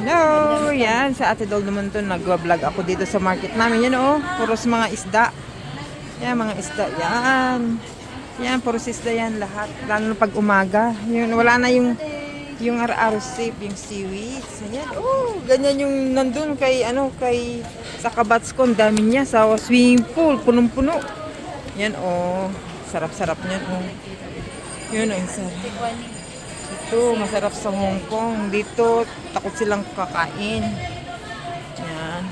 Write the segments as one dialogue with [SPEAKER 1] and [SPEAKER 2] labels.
[SPEAKER 1] Hello! Yan, sa Ate Dol naman to, nag-vlog ako dito sa market namin. Yan oh, puros mga isda. Yan, mga isda. Yan. Yan, puros isda yan lahat. Lalo na pag umaga. Yun, wala na yung yung araw safe, yung seaweeds. Yan. Oh, ganyan yung nandun kay, ano, kay sa kabats ko. Ang dami niya sa swimming pool. Punong-puno. Yan oh. Sarap-sarap niyan oh. Yun oh, sarap. Ito, masarap sa Hong Kong. Dito, takot silang kakain. Yan.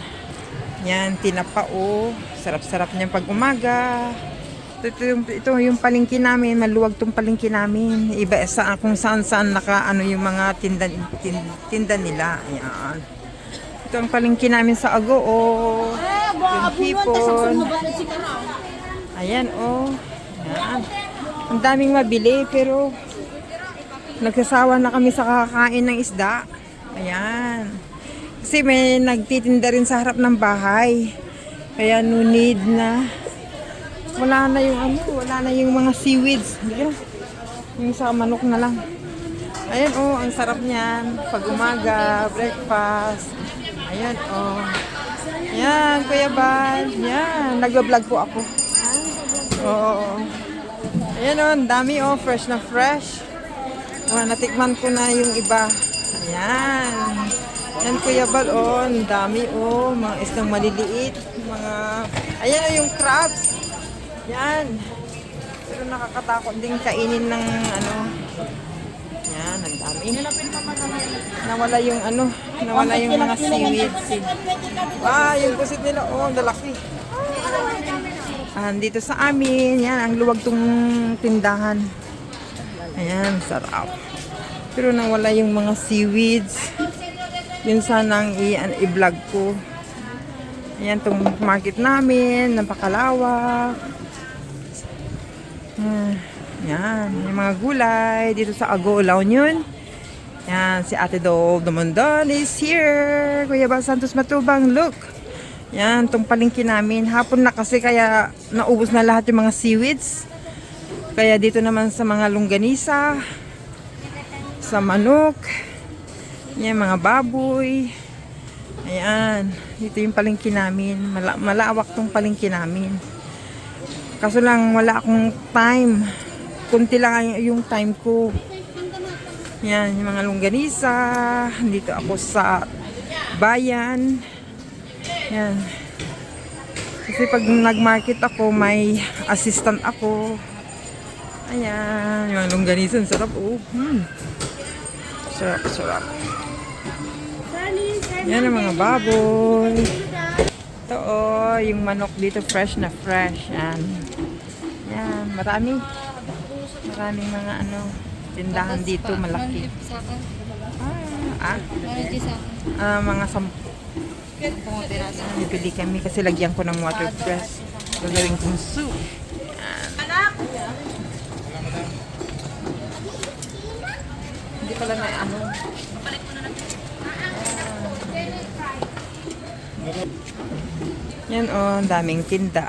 [SPEAKER 1] Yan, tinapa o. Sarap-sarap niyan pag umaga. Ito, yung, ito yung palengke namin. Maluwag tong palengke namin. Iba sa kung saan saan naka ano yung mga tinda, tinda, tinda nila. Yan. Ito ang palengke namin sa Ago o. Yung hipon. Ayan o. Yan. Ang daming mabili pero Nagsasawa na kami sa kakain ng isda. Ayan. Kasi may nagtitinda rin sa harap ng bahay. Kaya no need na. Wala na yung ano, wala na yung mga seaweeds. Hindi Yung sa manok na lang. Ayan oh, ang sarap niyan. Pag umaga, breakfast. Ayan oh. Ayan, Kuya Bal. Ayan, nag-vlog po ako. Oo. Ayan oh, ang dami oh, fresh na fresh. Oh, natikman ko na yung iba. Ayan. Yan Kuya Bal, oh, dami, oh, mga isdang maliliit, mga, ayan oh, yung crabs. Yan. Pero nakakatakot din kainin ng, ano, yan, ang dami. Nawala yung, ano, nawala yung mga seaweeds. Ah, yung pusit nila, oh, ang lalaki. Ah, dito sa amin, yan, ang luwag tong tindahan. Ayan, sarap. Pero nawala yung mga seaweeds. Yun sanang i-vlog ko. Ayan, tong market namin, napakalawak. Ah, Yan, yung mga gulay dito sa Ago, La Union. Yan, si Ate Dove Dumondon is here. Kuya Bal Santos Matubang, look. Yan, tong palengke namin. Hapon na kasi kaya naubos na lahat yung mga seaweeds. Kaya dito naman sa mga longganisa, sa manok, yan, mga baboy. Ayan, dito yung palengke namin. Mala malawak tong palengke namin. Kaso lang wala akong time. Kunti lang ang- yung time ko. Yan, yung mga longganisa. Dito ako sa bayan. Yan. Kasi pag nag-market ako, may assistant ako. Ayan, yung longganisan, sarap oh. Hmm. Sarap, sarap. Yan ang mga baboy. Ito oh, yung manok dito fresh na fresh. Yan. Yan, marami. Maraming mga ano, tindahan dito malaki. Ah, ah, ah mga sampu. Bibili kami kasi lagyan ko ng watercress. Gagawin kong soup. Yan. Hindi pala na ano. Yan oh, ang daming tinda.